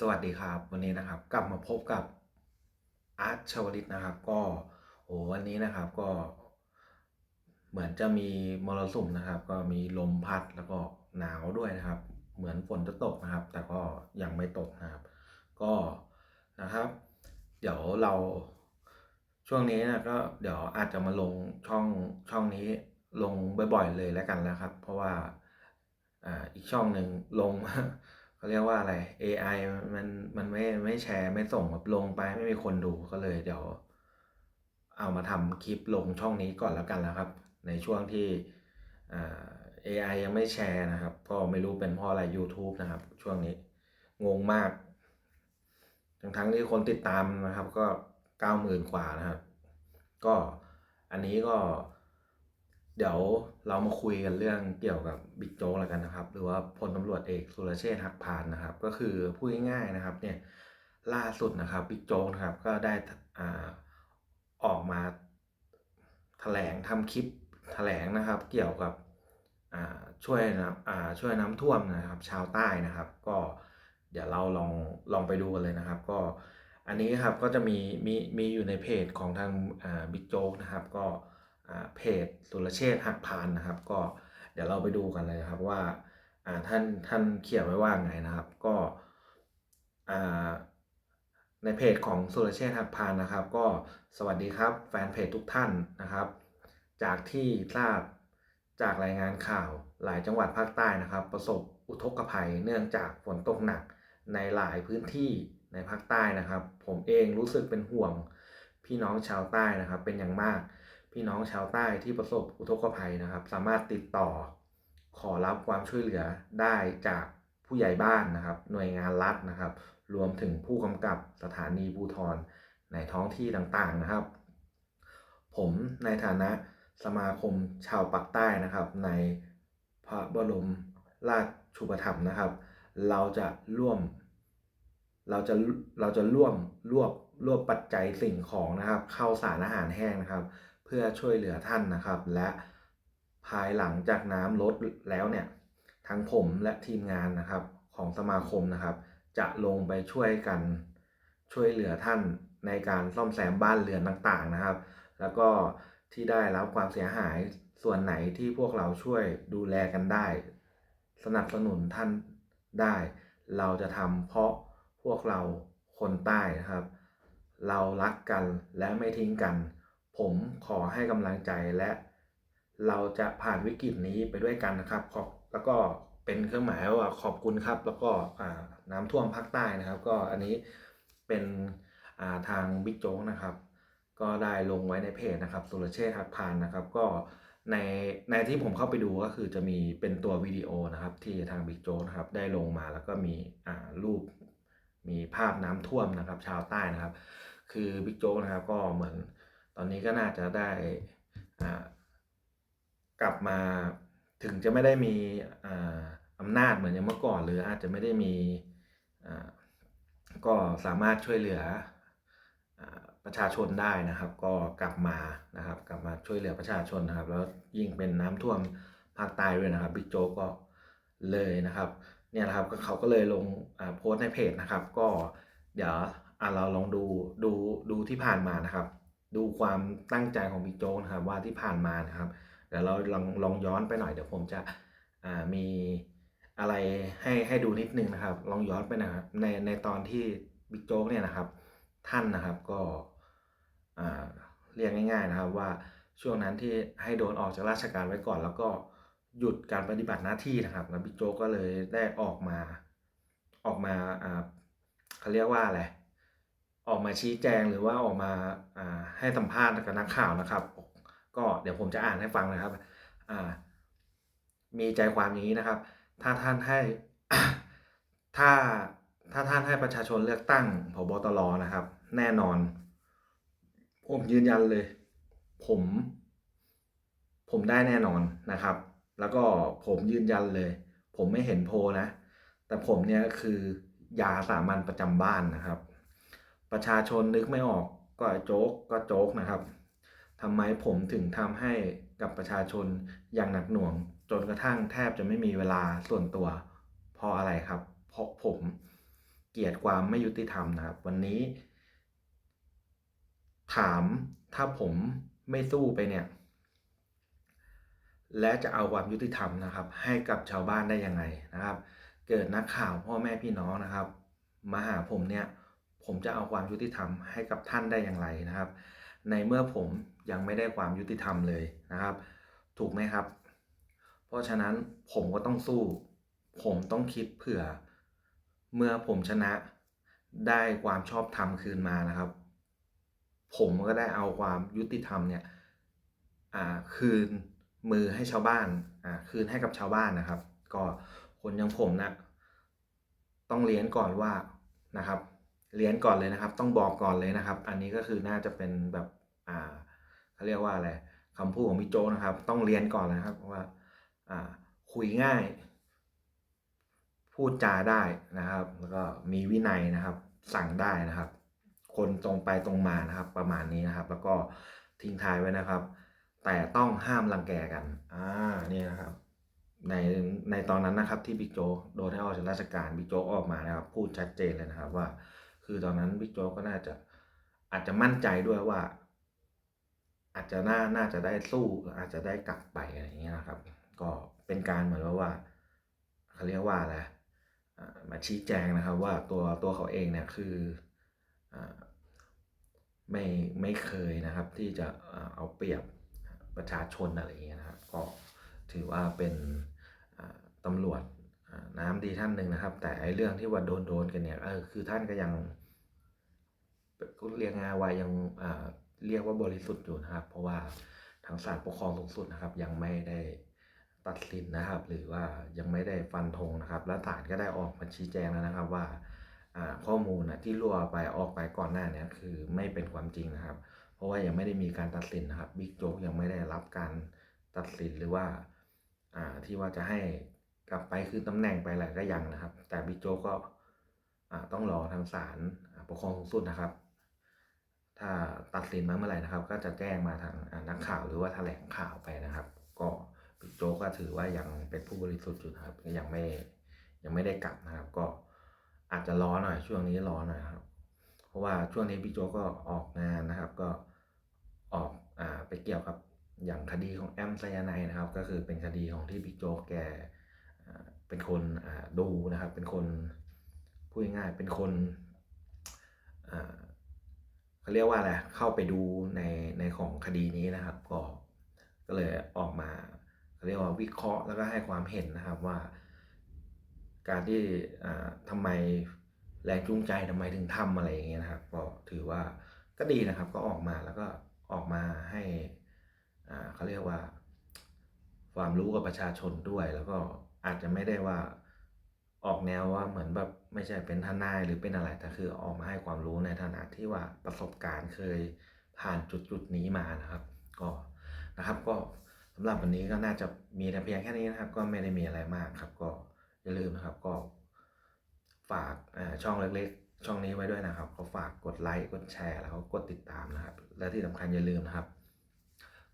สวัสดีครับ วันนี้นะครับกลับมาพบกับอาร์ตชวลิตนะครับ ก็โอ้วันนี้นะครับก็ เหมือนจะมีมรสุมนะครับ ก็มีลมพัดแล้วก็หนาวด้วยนะครับ เหมือนฝนจะตกนะครับ แต่ก็ยังไม่ตกนะครับ ก็นะครับ เดี๋ยวเราช่วงนี้นะก็เดี๋ยวอาจจะมาลงช่องช่องนี้ลงบ่อยๆเลยแล้วกันนะครับ เพราะว่าอ่าอีกช่องหนึ่งลง เขาเรียกว่าอะไร AI มันมันไม่ไม่แชร์ไม่ส่งแบบลงไปไม่มีคนดูก็เลยเดี๋ยวเอามาทำคลิปลงช่องนี้ก่อนแล้วกันนะครับ ในช่วงที่ AI ยังไม่แชร์นะครับ ก็ไม่รู้เป็นเพราะอะไร YouTube นะครับ ช่วงนี้งงมาก ทั้งทั้งที่คนติดตามนะครับ ก็เก้าหมื่นกว่านะครับ ก็อันนี้ก็ เดี๋ยวเรามาคุยกันเรื่องเกี่ยวกับบิ๊กโจ๊กแล้วกันนะครับ หรือว่าพลตำรวจเอกสุรเชษฐ์หักพานนะครับ ก็คือพูดง่ายๆนะครับเนี่ยล่าสุดนะครับบิ๊กโจ๊กนะครับก็ได้อ่าออกมาแถลงทำคลิปแถลงนะครับ เกี่ยวกับอ่าช่วยนะอ่าช่วยน้ำท่วมนะครับ ชาวใต้นะครับ ก็เดี๋ยวเราลองลองไปดูกันเลยนะครับ ก็อันนี้ครับก็จะมีมีมีอยู่ในเพจของทางบิ๊กโจ๊กนะครับ ก็ เพจสุรเชษฐ์หักพานนะครับ ก็เดี๋ยวเราไปดูกันเลยครับว่าท่านท่านเขียนไว้ว่าไงนะครับ ก็ในเพจของสุรเชษฐ์หักพานนะครับ ก็สวัสดีครับแฟนเพจทุกท่านนะครับ จากที่ทราบจากรายงานข่าวหลายจังหวัดภาคใต้นะครับ ประสบอุทกภัยเนื่องจากฝนตกหนักในหลายพื้นที่ในภาคใต้นะครับ ผมเองรู้สึกเป็นห่วงพี่น้องชาวใต้นะครับ เป็นอย่างมาก พี่น้องชาวใต้ที่ประสบอุทกภัยนะครับ สามารถติดต่อขอรับความช่วยเหลือได้จากผู้ใหญ่บ้านนะครับ หน่วยงานรัฐนะครับ รวมถึงผู้กำกับสถานีภูธรในท้องที่ต่างๆนะครับ ผมในฐานะสมาคมชาวปักใต้นะครับ ในพระบรมราชชูปถัมภ์นะครับ เราจะร่วม เราจะเราจะร่วมรวบรวบปัจจัยสิ่งของนะครับ เข้าสารอาหารแห้งนะครับ พื่อช่วยเหลือท่านนะครับ และภายหลังจากน้ำลดแล้วเนี่ยทั้งผมและทีมงานนะครับของสมาคมนะครับ จะลงไปช่วยกันช่วยเหลือท่านในการซ่อมแซมบ้านเรือนต่างๆนะครับ แล้วก็ที่ได้รับความเสียหายส่วนไหนที่พวกเราช่วยดูแลกันได้ สนับสนุนท่านได้ เราจะทำเพราะพวกเราคนใต้นะครับ เรารักกันและไม่ทิ้งกัน ผมขอให้กำลังใจและเราจะผ่านวิกฤตนี้ไปด้วยกันนะครับขอบแล้วก็เป็นเครื่องหมายว่าขอบคุณครับ แล้วก็น้ำท่วมภาคใต้นะครับ ก็อันนี้เป็นาทางบิ๊กโจ๊กนะครับ ก็ได้ลงไว้ในเพจนะครับสุรเชษฐ์หักพานนะครับ ก็ในในที่ผมเข้าไปดูก็คือจะมีเป็นตัววิดีโอนะครับ ที่ทางบิ๊กโจ๊กนะครับได้ลงมาแล้วก็มีรูปมีภาพน้ำท่วมนะครับ ชาวใต้นะครับ คือบิ๊กโจ๊กนะครับก็เหมือน ตอนนี้ก็น่าจะได้กลับมาถึงจะไม่ได้มีอำนาจเหมือนอย่างเมื่อก่อน หรืออาจจะไม่ได้มีก็สามารถช่วยเหลืออประชาชนได้นะครับ ก็กลับมานะครับ กลับมาช่วยเหลือประชาชนนะครับ แล้วยิ่งเป็นน้ำท่วมภาคใต้ด้วยนะครับบิ๊กโจ๊กก็เลยนะครับเนี่ยนะครับเขาก็เลยลงโพสต์ในเพจนะครับ ก็เดี๋ยวเราลองดูดูดูที่ผ่านมานะครับ ดูความตั้งใจของบิ๊กโจ๊กนะครับว่าที่ผ่านมานะครับเดี๋ยวเราลองลองย้อนไปหน่อยเดี๋ยวผมจะมีอะไรให้ให้ดูนิดนึงนะครับ ลองย้อนไปนะครับในในตอนที่บิ๊กโจ๊กเนี่ยนะครับ ท่านนะครับก็เรียกง่าย ๆนะครับว่าช่วงนั้นที่ให้โดนออกจากราชการไว้ก่อน แล้วก็หยุดการปฏิบัติหน้าที่นะครับแล้วบิ๊กโจ๊กก็เลยได้ออกมาออกมาเขาเรียกว่าอะไร ออกมาชี้แจงหรือว่าออกมาให้สัมภาษณ์กับนักข่าวนะครับ ก็เดี๋ยวผมจะอ่านให้ฟังนะครับมีใจความนี้นะครับ ถ้าท่านให้ถ้าถ้าท่านให้ประชาชนเลือกตั้งผบตรนะครับ แน่นอน ผมยืนยันเลย ผม ผมได้แน่นอนนะครับ แล้วก็ผมยืนยันเลย ผมไม่เห็นโพลนะ แต่ผมเนี่ยคือยาสามัญประจำบ้านนะครับ ประชาชนนึกไม่ออกก็โจ๊กก็โจ๊กนะครับทำไมผมถึงทำให้กับประชาชนอย่างหนักหน่วง จนกระทั่งแทบจะไม่มีเวลาส่วนตัวเพราะอะไรครับ เพราะผมเกลียดความไม่ยุติธรรมนะครับ วันนี้ ถามถ้าผมไม่สู้ไปเนี่ย และจะเอาความยุติธรรมนะครับ ให้กับชาวบ้านได้ยังไงนะครับ เกิดนักข่าวพ่อแม่พี่น้องนะครับ มาหาผมเนี่ย ผมจะเอาความยุติธรรมให้กับท่านได้อย่างไรนะครับ ในเมื่อผมยังไม่ได้ความยุติธรรมเลยนะครับ ถูกไหมครับ เพราะฉะนั้นผมก็ต้องสู้ ผมต้องคิดเผื่อ เมื่อผมชนะได้ความชอบธรรมคืนมานะครับ ผมก็ได้เอาความยุติธรรมเนี่ยคืนมือให้ชาวบ้านคืนให้กับชาวบ้านนะครับ ก็คนอย่างผมนะต้องเรียนก่อนว่านะครับ เรียนก่อนเลยนะครับ ต้องบอกก่อนเลยนะครับ อันนี้ก็คือน่าจะเป็นแบบอ่าเขาเรียกว่าอะไรคำพูดของพี่โจนะครับ ต้องเรียนก่อนนะครับว่าอ่าคุยง่าย พูดจาได้นะครับ แล้วก็มีวินัยนะครับ สั่งได้นะครับ คนตรงไปตรงมานะครับ ประมาณนี้นะครับ แล้วก็ทิ้งท้ายไว้นะครับ แต่ต้องห้ามรังแกกันอ่านี่นะครับในในตอนนั้นนะครับที่บิ๊กโจ๊กโดนให้ออกจากราชการบิ๊กโจ๊กออกมานะครับ พูดชัดเจนเลยนะครับว่า คือตอนนั้นบิ๊กโจ๊กก็น่าจะอาจจะมั่นใจด้วยว่า อาจจะน่าน่าจะได้สู้อาจจะได้กลับไปอะไรอย่างเงี้ยนะครับ ก็เป็นการเหมือนว่าว่าเขาเรียกว่าอะไรมาชี้แจงนะครับว่าตัวตัวเขาเองเนี่ยคืออไม่ไม่เคยนะครับที่จะเอาเปรียบประชาชนอะไรอย่างเงี้ยนะครับก็ถือว่าเป็นตำรวจ น้ำดีท่านหนึ่งนะครับ แต่ไอเรื่องที่ว่าโดนโดนกันเนี่ยเออคือท่านก็ยังเรียกงานว่ายังเรียกว่าบริสุทธิ์อยู่นะครับ เพราะว่าทางศาลปกครองสูงสุดนะครับ ยังไม่ได้ตัดสินนะครับ หรือว่ายังไม่ได้ฟันธงนะครับ และศาลก็ได้ออกมาชี้แจงแล้วนะครับว่าข้อมูลนะที่รั่วไปออกไปก่อนหน้านี้คือไม่เป็นความจริงนะครับ เพราะว่ายังไม่ได้มีการตัดสินนะครับบิ๊กโจ๊กยังไม่ได้รับการตัดสินหรือว่าอ่าที่ว่าจะให้ กลับไปคือตำแหน่งไปอะไรก็ยังนะครับ แต่บิ๊กโจ๊กก็ต้องรอทางศาลปกครองสูงสุดนะครับ ถ้าตัดสินมาเมื่อไหร่นะครับ ก็จะแจ้งมาทางนักข่าวหรือว่าแถลงข่าวไปนะครับ ก็บิ๊กโจ๊กก็ถือว่ายังเป็นผู้บริสุทธิ์อยู่นะครับยังไม่ยังไม่ได้กลับนะครับ ก็อาจจะรอหน่อยช่วงนี้รอหน่อยครับ เพราะว่าช่วงนี้บิ๊กโจ๊กก็ออกงานนะครับ ก็ออกอ่าไปเกี่ยวกับอย่างคดีของแอมไซยาไนนะครับ ก็คือเป็นคดีของที่บิ๊กโจ๊กแก่ เป็นคนดูนะครับ เป็นคนพูดง่ายๆเป็นคนเขาเรียกว่าอะไรเข้าไปดูในในของคดีนี้นะครับ ก็ก็เลยออกมาเขาเรียกว่าวิเคราะห์แล้วก็ให้ความเห็นนะครับว่า การที่อ่าทำไมแรงจูงใจทำไมถึงทำอะไรอย่างเงี้ยนะครับ ก็ถือว่าก็ดีนะครับ ก็ออกมาแล้วก็ออกมาให้เขาเรียกว่า ความรู้กับประชาชนด้วยแล้วก็ อาจจะไม่ได้ว่าออกแนวว่าเหมือนแบบไม่ใช่เป็นทนายหรือเป็นอะไรแต่คือออกมาให้ความรู้ในฐานะที่ว่าประสบการณ์เคยผ่านจุดจุดนี้มานะครับ ก็นะครับก็สำหรับวันนี้ก็น่าจะมีแต่เพียงแค่นี้นะครับ ก็ไม่ได้มีอะไรมากครับ ก็อย่าลืมนะครับก็ฝากช่องเล็กๆ ช่องนี้ไว้ด้วยนะครับ ก็ฝากกดไลค์กดแชร์แล้วก็กดติดตามนะครับ และที่สำคัญอย่าลืมนะครับ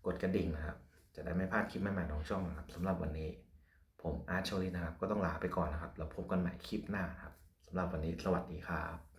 กดกระดิ่งนะครับ จะได้ไม่พลาดคลิปใหม่ๆของช่องนะครับสำหรับวันนี้ ผมอาร์ตโชลินะครับ ก็ต้องลาไปก่อนนะครับ แล้วพบกันใหม่คลิปหน้าครับสำหรับวันนี้สวัสดีครับ